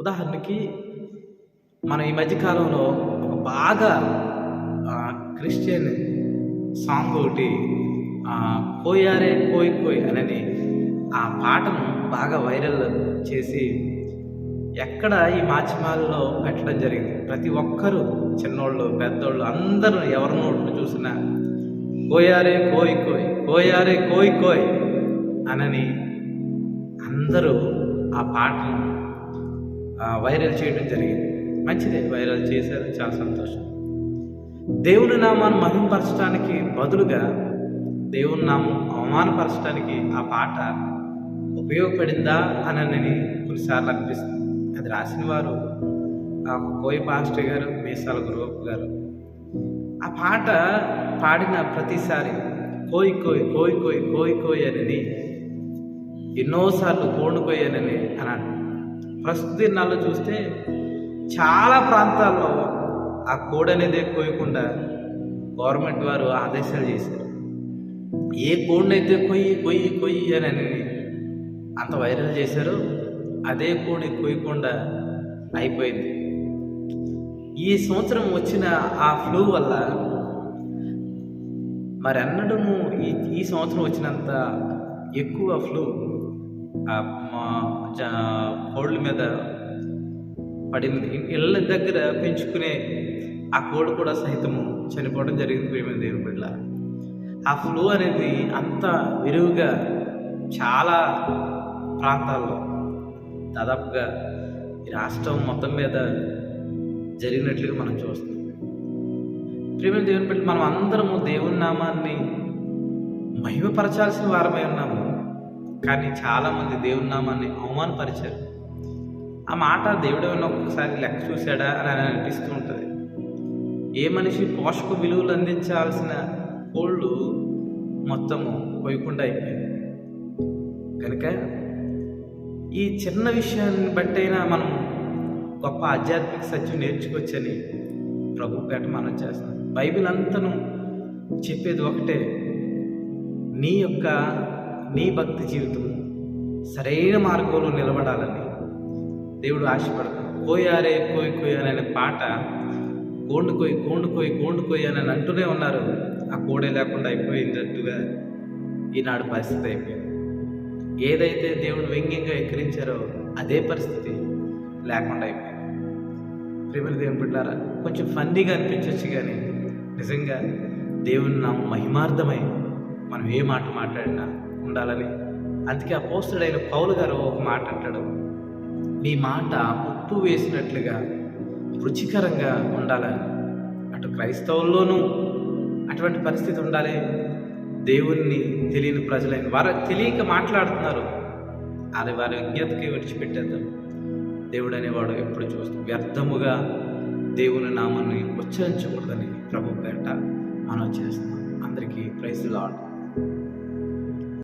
ఉదాహరణకి మనం ఈ మధ్యకాలంలో ఒక బాగా క్రిస్టియన్ సాంగ్ ఒకటి పోయారే కోయారే కోయ్ కోయ్ అనేది ఆ పాటను బాగా వైరల్ చేసి ఎక్కడ ఈ మాధ్యమాల్లో పెట్టడం జరిగింది. ప్రతి ఒక్కరూ చిన్నోళ్ళు పెద్దోళ్ళు అందరూ ఎవరినో చూసినా కోయారే కోయి కోయ్ కోయారే కోయి కోయ్ అనని అందరూ ఆ పాటను వైరల్ చేయడం జరిగింది. మంచిదే వైరల్ చేశారు చాలా సంతోషం. దేవుని నామాన్ని మహింపరచడానికి బదులుగా దేవుని నామం అవమానపరచడానికి ఆ పాట ఉపయోగపడిందా అని కొన్నిసార్లు అనిపిస్తుంది. అది రాసిన వారు ఆ కోయి పాస్టర్ గారు మీసాల గురువు గారు. ఆ పాట పాడిన ప్రతిసారి కోయి కోయి కోయి కోయి కోయి కోయి అని ఎన్నోసార్లు కోడుకోయి అని అన్నాడు. ప్రస్తుత దినాల్లో చూస్తే చాలా ప్రాంతాల్లో ఆ కోడ్ అనేది కోయకుండా గవర్నమెంట్ వారు ఆదేశాలు చేశారు. ఏ కోడ్నైతే కొయ్యి కొయ్యి కొయ్యి అని అనేది అంత వైరల్ చేశారో అదే కోడి కొయ్యకుండా అయిపోయింది. ఈ సంవత్సరం వచ్చిన ఆ ఫ్లూ వల్ల మరి ఈ ఈ సంవత్సరం వచ్చినంత ఎక్కువ ఫ్లూ మా కోళ్ళ మీద పడింది. ఇళ్ళ దగ్గర పెంచుకునే ఆ కోడి కూడా సహితము చనిపోవడం జరిగింది ప్రేమ దేవుని బిడ్డ ఆ ఫ్లూ అనేది అంత విరివిగా చాలా ప్రాంతాల్లో దాదాపుగా ఈ రాష్ట్రం మొత్తం మీద జరిగినట్లుగా మనం చూస్తాం ప్రేమ దేవుని బిడ్డ మనం అందరము దేవుని నామాన్ని మహిమపరచాల్సిన వారమై ఉన్నాము. కానీ చాలామంది దేవుని నామాన్ని అవమానపరిచారు. ఆ మాట దేవుడు ఏమైనా ఒక్కసారి లెక్క చూశాడా అని అనిపిస్తూ ఉంటుంది. ఏ మనిషి పోషక విలువలు అందించాల్సిన కోళ్ళు మొత్తము పోయకుండా అయిపోయింది. కనుక ఈ చిన్న విషయాన్ని బట్టైనా మనం గొప్ప ఆధ్యాత్మిక సత్యం నేర్చుకోవచ్చని ప్రభు పేట మనం చేస్తాం బైబిల్ అంతను చెప్పేది ఒకటే నీ యొక్క నీ భక్తి జీవితం సరైన మార్గంలో నిలబడాలని దేవుడు ఆశపడతాడు. కోయారే కోయి కోయి అనే పాట కోండు కోయి కోండు కోయి కోండు కోయి అని అంటూనే ఉన్నారు. ఆ కోడే లేకుండా అయిపోయినట్టుగా ఈనాడు పరిస్థితి అయిపోయింది. ఏదైతే దేవుడు వ్యంగ్యంగా ఎక్కిరించారో అదే పరిస్థితి లేకుండా అయిపోయింది. ప్రేమల దేవుని బిడ్డారా కొంచెం ఫన్నీగా అనిపించవచ్చు కానీ నిజంగా దేవుని నా మహిమార్థమై మనం ఏ మాట మాట్లాడినా ఉండాలని. అందుకే ఆ పోస్టుడైన పౌలు గారు ఒక మాట అంటాడు. మీ మాట ఉప్పు వేసినట్లుగా రుచికరంగా ఉండాలని. అటు క్రైస్తవుల్లోనూ అటువంటి పరిస్థితి ఉండాలి. దేవుణ్ణి తెలియని ప్రజలైన వారు తెలియక మాట్లాడుతున్నారు. అది వారి అజ్ఞతకి విడిచిపెట్టేద్దాం. దేవుడు అనేవాడు ఎప్పుడు చూస్తూ వ్యర్థముగా దేవుని నామాన్ని ఉచ్చరించకూడదని ప్రభు పేట మనం చేస్తున్నాం. అందరికీ ప్రైజ్ లాడ్.